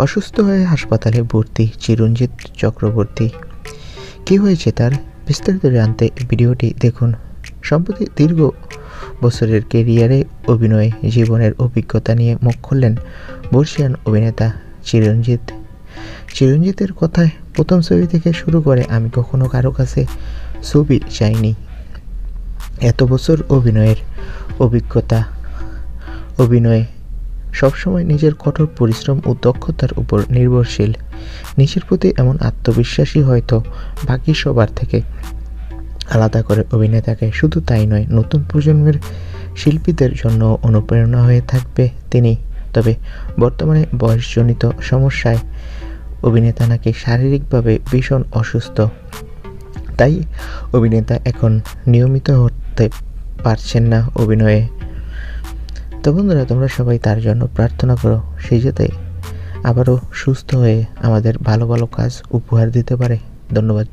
অসুস্থ হয়ে হাসপাতালে ভর্তি চিরঞ্জিত চক্রবর্তী। কী হয়েছে তার? বিস্তারিত জানতে ভিডিওটি দেখুন। সম্প্রতি দীর্ঘ বছরের কেরিয়ারে অভিনয় জীবনের অভিজ্ঞতা নিয়ে মুখ খুললেন বর্ষিয়ান অভিনেতা চিরঞ্জিত। চিরঞ্জিতের কথায় প্রথম ছবি থেকে শুরু করে আমি কখনো কারও কাছে ছবি চাইনি। এত বছর অভিনয়ের অভিজ্ঞতা, অভিনয়ে সবসময় নিজের কঠোর পরিশ্রম ও দক্ষতার উপর নির্ভরশীল। নিজের প্রতি এমন আত্মবিশ্বাসী হয়তো বাকি সবার থেকে আলাদা করে অভিনেতাকে শুধু তাই নয়, নতুন প্রজন্মের শিল্পীদের জন্য অনুপ্রেরণা হয়ে থাকবে তিনি। তবে বর্তমানে বয়সজনিত সমস্যায় অভিনেতা নাকি শারীরিকভাবে ভীষণ অসুস্থ। তাই অভিনেতা এখন নিয়মিত হতে পারছেন না অভিনয়ে। তো বন্ধুরা, তোমরা সবাই তার জন্য প্রার্থনা করো সে যাতে আবারও সুস্থ হয়ে আমাদের ভালো ভালো কাজ উপহার দিতে পারে। ধন্যবাদ।